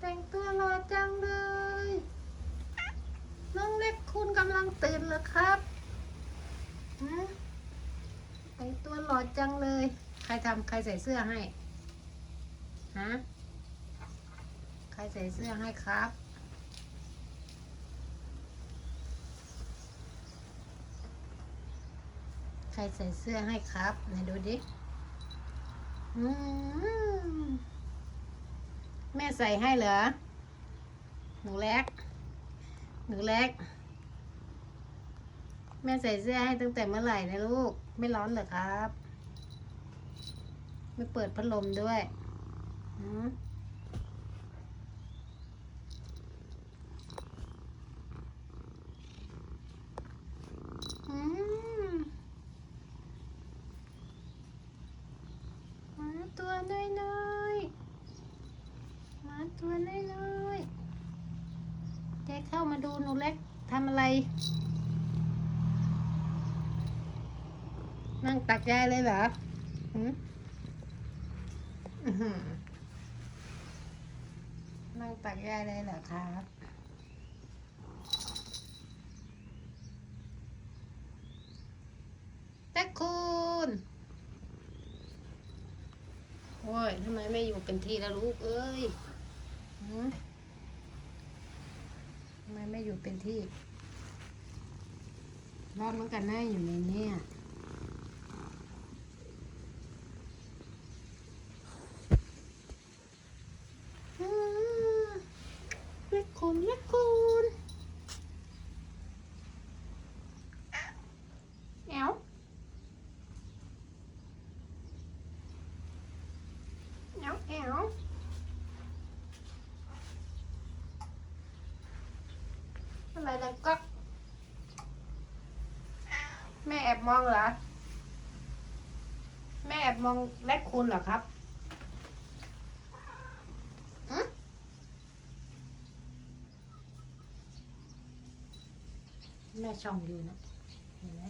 แต่งตัวรอจังเลย น้องเล็กคุณกำลังตื่นเหรอครับแต่งตัวหล่อจังเลย ใครทำใครใส่เสื้อให้ ฮะ ใครใส่เสื้อให้ครับ ใครใส่เสื้อให้ครับไหนดูดิ อืม ม่ใส่ให้เหรอ หนูเล็ก หนูเล็ก แม่ใส่เสื้อให้ตั้งแต่เมื่อไหร่นะลูก ไม่ร้อนเหรอครับ ไม่เปิดพัดลมด้วยอืมหมตัวน้อยาตัวน้อยๆแกเข้ามาดูหนูเล็กทำอะไร นั่งตักยายเลยเหรอหืมอื้อหือนั่งตักยายเลยเหรอครับแตะคุณโอ้ยทำไมไม่อยู่เป็นทีล้วลูกเอ้ย ทำไมไม่อยู่เป็นที่ รอดเหมือนกันนะอยู่ในนี้ย อืมเล็กคุณเล็กคุณแอวแอวแอว อะไรดังก๊อกแม่แอบมองเหรอ แม่แอบมองเล็กคุณเหรอครับแม่ช่องอยู่นะ เห็นไหม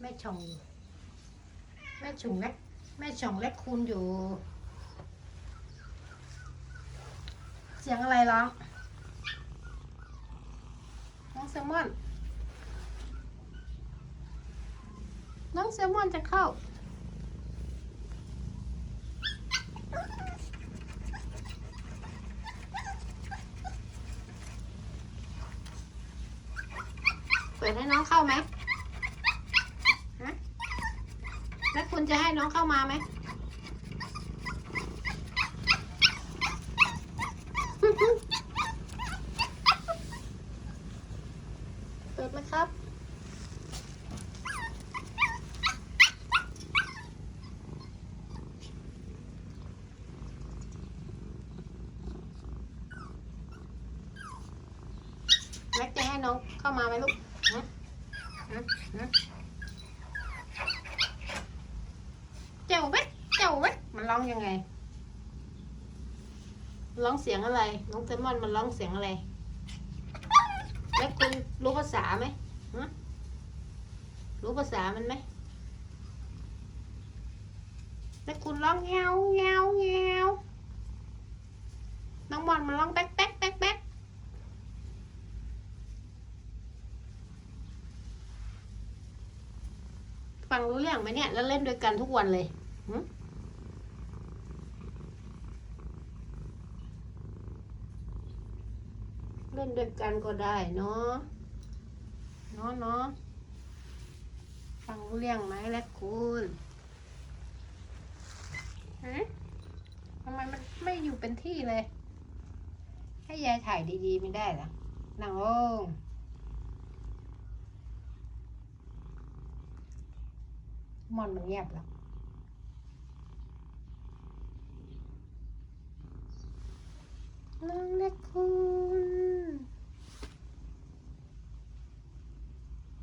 แม่ช่องอยู่ แม่ช่องเล็กแม่ช่องเล็กคูณอยู่ เสียงอะไรร้อง น้องแซลมอน น้องแซลมอนจะเข้า เปิดให้น้องเข้าไหมฮะแล้วคุณจะให้น้องเข้ามาไหมเปิดไหมครับ แม็กจะให้น้องเข้ามาไหมลูกฮะฮะฮะเจ้าเว้ยเจ้าเว้ยมันร้องยังไง ร้องเสียงอะไร น้องแซมอนมันร้องเสียงอะไร แล้วคุณ รู้ภาษาไหมฮะรู้ภาษามันไหมแล้วคุณร้องเงาเงาเงาน้องบอลมันร้องแป๊กแป๊กแป๊กแป๊กฟังรู้เรื่องไหมเนี่ย แล้วเล่นด้วยกันทุกวันเลยหึเล่นด้วยกันก็ได้เนาะ เนาะเนาะฟังรู้เรื่องไหมและคุณฮะทำไมมันไม่อยู่เป็นที่เลย ให้ยายถ่ายดีๆไม่ได้เหรอนั่งลงมอนมันเงียบแล้วน้องเล็กคุณ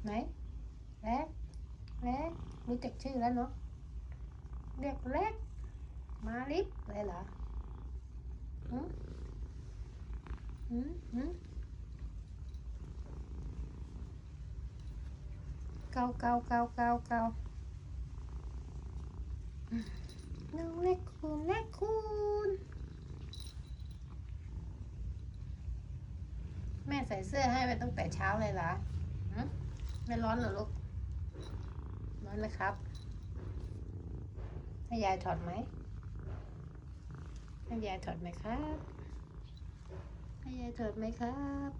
ไหนเล็กเล็ก รู้จักชื่อแล้วเนาะเด็กเล็ก มาลิฟเลยเหรอหืมหืมหืมเกาเกาเกาเกาเกาน้องเล็กคูณเล็กคูณแม่ใส่เสื้อให้ไปตั้งแต่เช้าเลยเหรอไม่ร้อนเหรอลูก ร้อนนะครับ ให้ยายถอดไหม ให้ยายถอดไหมครับ ให้ยายถอดไหมครับ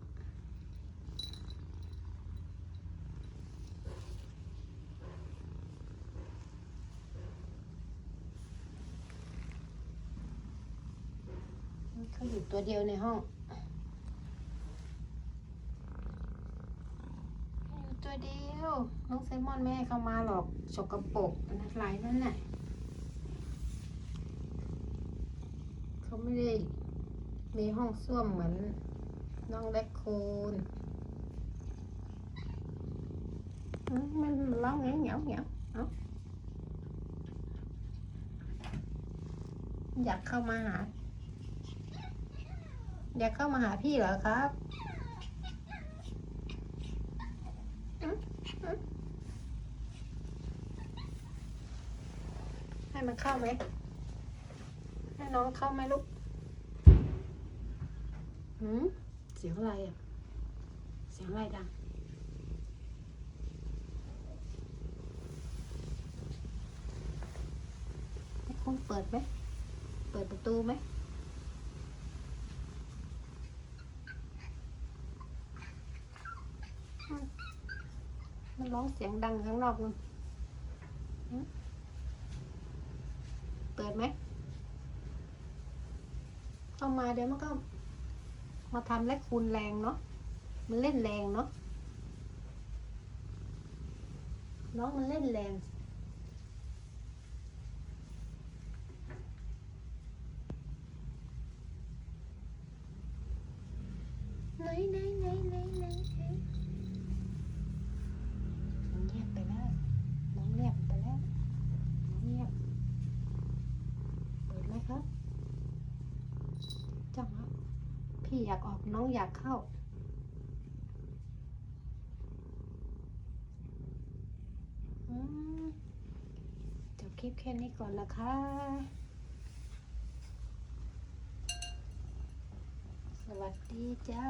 เขาอยู่ตัวเดียวในห้อง อยู่ตัวเดียว น้องไซมอนไม่ให้เข้ามาหรอกสกปรกอันนั้นไรนั่นน่ะเขาไม่ได้มีห้องส้วมเหมือนน้องแรคคูนมันร้องเหงียวเหงียวเหงียวเอ้าอยากเข้ามาหา อยากเข้ามาหาพี่เหรอครับอืมอืม ให้มันเข้าไหม ให้น้องเข้าไหมลูกหืมเสียงอะไรอะ เสียงอะไรดัง ให้คุณเปิดไหม เปิดประตูไหมมันร้องเสียงดังข้างนอกนู่นหึเปิด ไหมเข้ามาเดี๋ยวมันก็ มาทำและคูณแรงเนาะมันเล่นแรงเนาะน้องมันเล่นแรง ไหนไหนไหนไหนไหนไหน น้องเงียบไปแล้ว น้องเงียบไปแล้ว น้องเงียบ เปิดไหมครับ จังครับ พี่ อยากออกน้องอยากเข้า จบคลิปแค่นี้ก่อนนะคะ สวัสดีจ้า